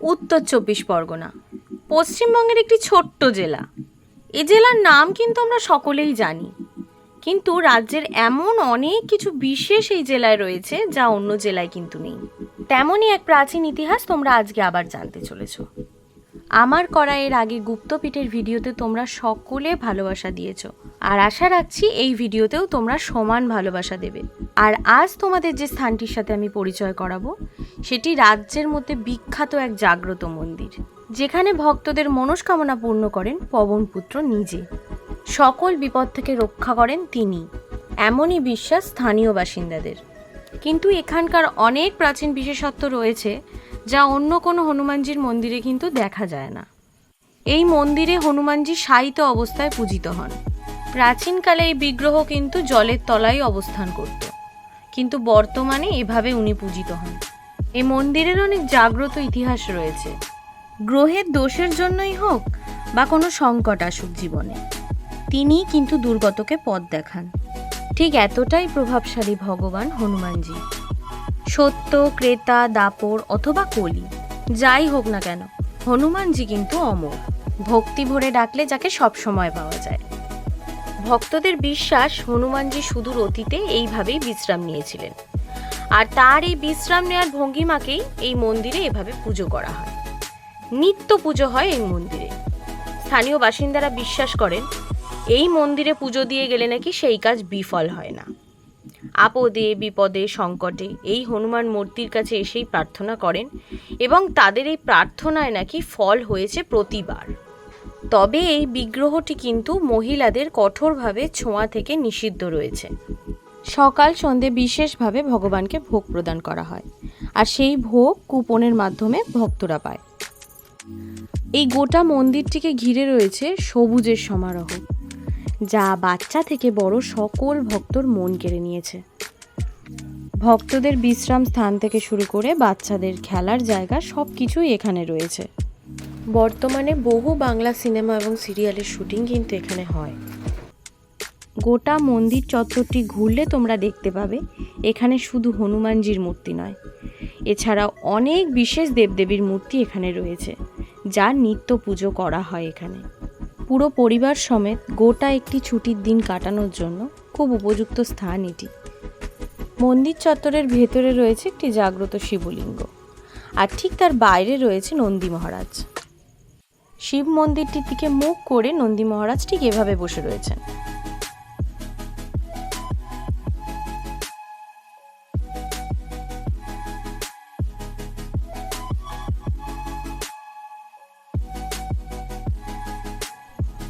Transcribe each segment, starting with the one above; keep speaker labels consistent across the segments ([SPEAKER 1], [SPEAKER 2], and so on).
[SPEAKER 1] উত্তর চব্বিশ পরগনা। পশ্চিমবঙ্গের একটি ছোট্ট জেলা। এ জেলার নাম কিন্তু আমরা সকলেই জানি। কিন্তু রাজ্যের এমন অনেক কিছু বিশেষ এই জেলায় রয়েছে যা অন্য জেলায় কিন্তু নেই। তেমনই এক প্রাচীন ইতিহাস তোমরা আজকে আবার জানতে চলেছো। আমার করা এর আগে গুপ্তপীঠের ভিডিওতে তোমরা সকলে ভালোবাসা দিয়েছ। আর আশা রাখছি এই ভিডিওতেও তোমরা সমান ভালোবাসা দেবে। আর আজ তোমাদের যে স্থানটির সাথে আমি পরিচয় করাবো সেটি রাজ্যের মধ্যে বিখ্যাত এক জাগ্রত মন্দির, যেখানে ভক্তদের মনস্কামনা পূর্ণ করেন পবনপুত্র নিজে। সকল বিপদ থেকে রক্ষা করেন তিনি, এমনই বিশ্বাস স্থানীয় বাসিন্দাদের। কিন্তু এখানকার অনেক প্রাচীন বিশেষত্ব রয়েছে, যা অন্য কোনো হনুমানজির মন্দিরে কিন্তু দেখা যায় না। এই মন্দিরে হনুমানজি শায়িত অবস্থায় পূজিত হন। প্রাচীনকালে এই বিগ্রহ কিন্তু জলের তলায় অবস্থান করত, কিন্তু বর্তমানে এভাবে উনি পূজিত হন। এই মন্দিরের অনেক জাগ্রত ইতিহাস রয়েছে। গ্রহের দোষের জন্যই হোক বা কোনো সংকট আসুক জীবনে তিনি কিন্তু দুর্গতকে পথ দেখান। ঠিক এতটাই প্রভাবশালী ভগবান হনুমানজি। সত্য, ক্রেতা, দাপর অথবা কলি, যাই হোক না কেন, হনুমানজি কিন্তু অমর। ভক্তি ভরে ডাকলে যাকে সব সময় পাওয়া যায়। ভক্তদের বিশ্বাস হনুমানজি সুদূর অতীতে এইভাবেই বিশ্রাম নিয়েছিলেন। আর তার এই বিশ্রাম নেওয়ার ভঙ্গিমাকেই এই মন্দিরে এভাবে পুজো করা হয়। নিত্য পুজো হয় এই মন্দিরে। স্থানীয় বাসিন্দারা বিশ্বাস করেন, এই মন্দিরে পুজো দিয়ে গেলে নাকি সেই কাজ বিফল হয় না। আপদে, বিপদে, সংকটে এই হনুমান মূর্তির কাছে এসেই প্রার্থনা করেন এবং তাদের এই প্রার্থনায় নাকি ফল হয়েছে প্রতিবার। তবে এই বিগ্রহটি কিন্তু মহিলাদের কঠোরভাবে ছোঁয়া থেকে নিষিদ্ধ রয়েছে। সকাল সন্ধে বিশেষভাবে ভগবানকে ভোগ প্রদান করা হয়, আর সেই ভোগ কুপনের মাধ্যমে ভক্তরা পায়। এই গোটা মন্দিরটিকে ঘিরে রয়েছে সবুজের সমারোহ, যা বাচ্চা থেকে বড় সকল ভক্তর মন কেড়ে নিয়েছে। ভক্তদের বিশ্রাম স্থান থেকে শুরু করে বাচ্চাদের খেলার জায়গা সব কিছুই এখানে রয়েছে। বর্তমানে বহু বাংলা সিনেমা এবং সিরিয়ালের শুটিং কিন্তু এখানে হয়। গোটা মন্দির চত্বরটি ঘুরলে তোমরা দেখতে পাবে, এখানে শুধু হনুমানজির মূর্তি নয়। এছাড়া অনেক বিশেষ দেবদেবীর মূর্তি এখানে রয়েছে যার নিত্য পুজো করা হয় এখানে। পুরো পরিবার সমেত গোটা একটি ছুটির দিন কাটানোর জন্য খুব উপযুক্ত স্থান এটি। মন্দির চত্বরের ভেতরে রয়েছে একটি জাগ্রত শিবলিঙ্গ, আর ঠিক তার বাইরে রয়েছে নন্দী মহারাজ। শিব মন্দিরটির দিকে মুখ করে নন্দী মহারাজ ঠিক এভাবে বসে রয়েছেন।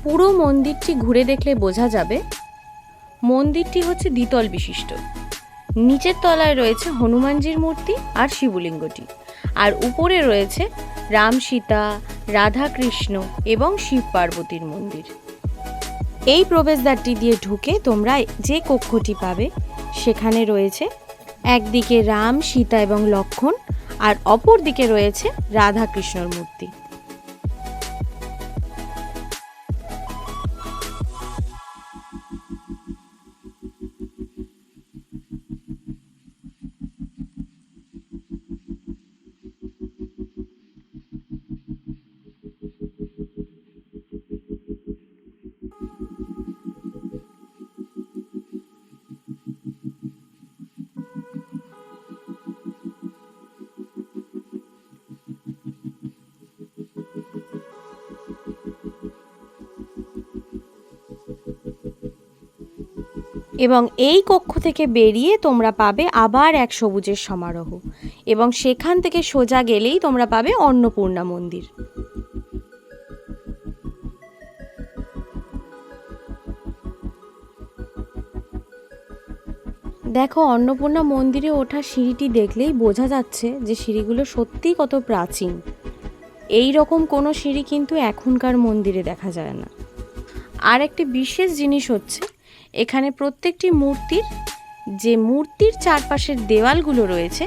[SPEAKER 1] পুরো মন্দিরটি ঘুরে দেখলে বোঝা যাবে, মন্দিরটি হচ্ছে দ্বিতল বিশিষ্ট। নিচের তলায় রয়েছে হনুমানজির মূর্তি আর শিবলিঙ্গটি, আর উপরে রয়েছে রাম সীতা, রাধা কৃষ্ণ এবং শিব পার্বতীর মন্দির। এই প্রবেশদ্বারটি দিয়ে ঢুকে তোমরা যে কক্ষটি পাবে, সেখানে রয়েছে একদিকে রাম, সীতা এবং লক্ষণ, আর অপর দিকে রয়েছে রাধা কৃষ্ণর মূর্তি। এবং এই কক্ষ থেকে বেরিয়ে তোমরা পাবে আবার এক সবুজের সমারোহ। এবং সেখান থেকে সোজা গেলেই তোমরা পাবে অন্নপূর্ণা মন্দির। দেখো, অন্নপূর্ণা মন্দিরে ওঠা সিঁড়িটি দেখলেই বোঝা যাচ্ছে যে সিঁড়িগুলো সত্যিই কত প্রাচীন। এই রকম কোনো সিঁড়ি কিন্তু এখনকার মন্দিরে দেখা যায় না। আর একটি বিশেষ জিনিস হচ্ছে এখানে প্রত্যেকটি মূর্তির যে মূর্তির চারপাশের দেওয়ালগুলো রয়েছে,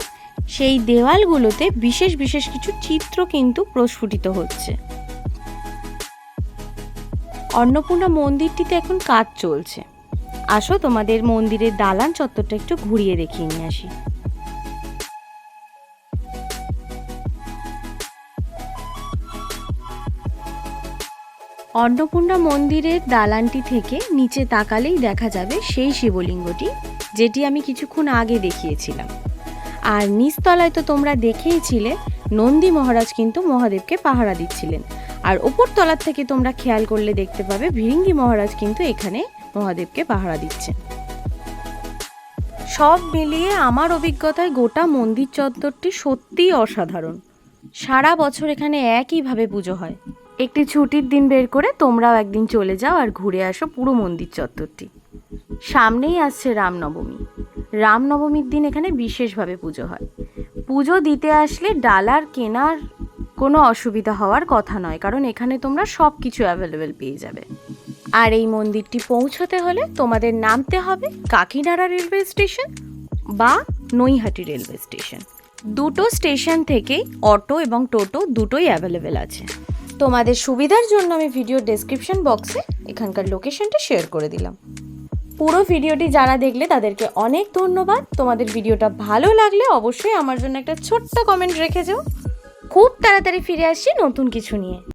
[SPEAKER 1] সেই দেওয়ালগুলোতে বিশেষ বিশেষ কিছু চিত্র কিন্তু প্রস্ফুটিত হচ্ছে। অন্নপূর্ণা মন্দিরটিতে এখন কাজ চলছে। আসো তোমাদের মন্দিরের দালান চত্বরটা একটু ঘুরিয়ে দেখিয়ে নিয়ে আসি। অন্নপূর্ণা মন্দিরের দালানটি থেকে নিচে তাকালেই দেখা যাবে সেই শিবলিঙ্গটি, যেটি আমি কিছুক্ষণ আগে দেখিয়েছিলাম। আর নিচতলায় তো তোমরা দেখেইছিলে, নন্দী মহারাজ কিন্তু মহাদেবকে পাহারা দিচ্ছিলেন। আর ওপর তলার থেকে তোমরা খেয়াল করলে দেখতে পাবে, ভিরিঙ্গি মহারাজ কিন্তু এখানে মহাদেবকে পাহারা দিচ্ছেন। সব মিলিয়ে আমার অভিজ্ঞতায় গোটা মন্দির চত্বরটি সত্যিই অসাধারণ। সারা বছর এখানে একইভাবে পুজো হয়। একটি ছুটির দিন বের করে তোমরাও একদিন চলে যাও আর ঘুরে আসো পুরো মন্দির চত্বরটি। সামনেই আসছে রামনবমী। রামনবমীর দিন এখানে বিশেষভাবে পুজো হয়। পুজো দিতে আসলে ডালার কেনার কোনো অসুবিধা হওয়ার কথা নয়, কারণ এখানে তোমরা সব কিছু অ্যাভেলেবেল পেয়ে যাবে। আর এই মন্দিরটি পৌঁছতে হলে তোমাদের নামতে হবে কাকিনাড়া রেলওয়ে স্টেশন বা নৈহাটি রেলওয়ে স্টেশন। দুটো স্টেশন থেকেই অটো এবং টোটো দুটোই অ্যাভেলেবেল আছে। তোমাদের সুবিধার জন্য আমি ভিডিও ডেসক্রিপশন বক্সে এখানকার লোকেশনটা শেয়ার করে দিলাম। পুরো ভিডিওটি যারা দেখলে তাদেরকে অনেক ধন্যবাদ। তোমাদের ভিডিওটা ভালো লাগলে অবশ্যই আমার জন্য একটা ছোট্ট কমেন্ট রেখে যাও। খুব তাড়াতাড়ি ফিরে আসি নতুন কিছু নিয়ে।